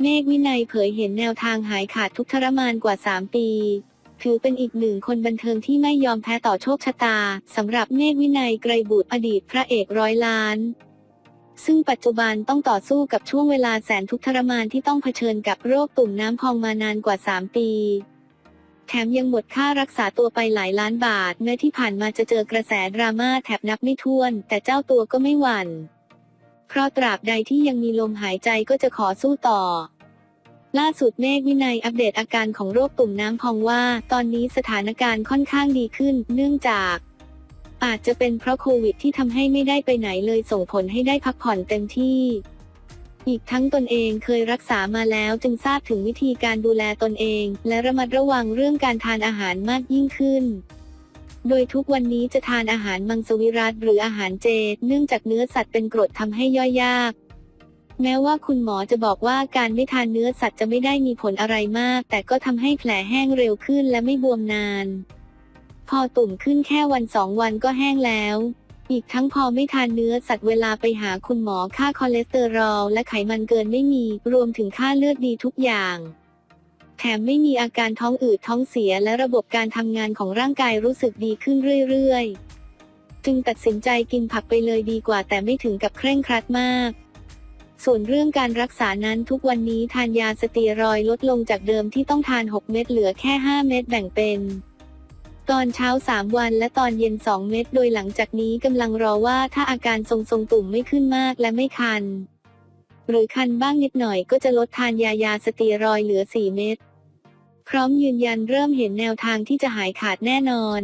เมฆวินัยเผยเห็นแนวทางหายขาดทุกทรมานกว่า 3 ปี ถือเป็นอีกหนึ่งคนบันเทิงที่ไม่ยอมแพ้ต่อโชคชะตาสำหรับเมฆวินัยไกรบุตรอดีตพระเอกร้อยล้าน ซึ่งปัจจุบันต้องต่อสู้กับช่วงเวลาแสนทุกข์ทรมานที่ต้องเผชิญกับโรคตุ่มน้ำพองมานานกว่า 3 ปี แถมยังหมดค่ารักษาตัวไปหลายล้านบาทแม้ที่ผ่านมาจะเจอกระแสดราม่าแถบนับไม่ถ้วน แต่เจ้าตัวก็ไม่หวั่น เพราะตราบใดที่ยังมีลมหายใจก็จะขอสู้ต่อ ล่าสุดเมฆวินัยอัปเดตอาการของโรคตุ่มน้ำพองว่า ตอนนี้สถานการณ์ค่อนข้างดีขึ้น เนื่องจาก อาจจะเป็นเพราะโควิดที่ทำให้ไม่ได้ไปไหนเลยส่งผลให้ได้พักผ่อนเต็มที่ อีกทั้งตนเองเคยรักษามาแล้วจึงทราบถึงวิธีการดูแลตนเอง และระมัดระวังเรื่องการทานอาหารมากยิ่งขึ้น โดยทุกวันนี้จะทานอาหารมังสวิรัตหรืออาหารเจ เนื่องจากเนื้อสัตว์เป็นกรดทำให้ย่อยยาก แม้ว่าคุณหมอจะบอกว่าการไม่ทานเนื้อสัตว์จะไม่ได้มีผลอะไรมาก แต่ก็ทำให้แผลแห้งเร็วขึ้นและไม่บวมนาน พอตุ่มขึ้นแค่วันสองวันก็แห้งแล้ว อีกทั้งพอไม่ทานเนื้อสัตว์เวลาไปหาคุณหมอค่าคอเลสเตอรอลและไขมันเกินไม่มี รวมถึงค่าเลือดดีทุกอย่าง แถมไม่มีอาการท้องอืดท้องเสียและระบบการทำงานของร่างกายรู้สึกดีขึ้นเรื่อยๆ จึงตัดสินใจกินผักไปเลยดีกว่าแต่ไม่ถึงกับเคร่งครัดมาก ส่วนเรื่องการรักษานั้นทุกวันนี้ทานยาสเตียรอยลดลงจากเดิมที่ต้องทาน 6 เม็ดเหลือแค่ 5 เม็ดแบ่งเป็นตอนเช้า 3 วันและตอนเย็น 2 เม็ด โดยหลังจากนี้กำลังรอว่าถ้าอาการทรงๆตุ่มไม่ขึ้นมากและไม่คัน หรือคันบ้างนิดหน่อยก็จะลดทานยายาสเตียรอยเหลือ 4 เม็ด พร้อมยืนยันเริ่มเห็นแนวทางที่จะหายขาดแน่นอน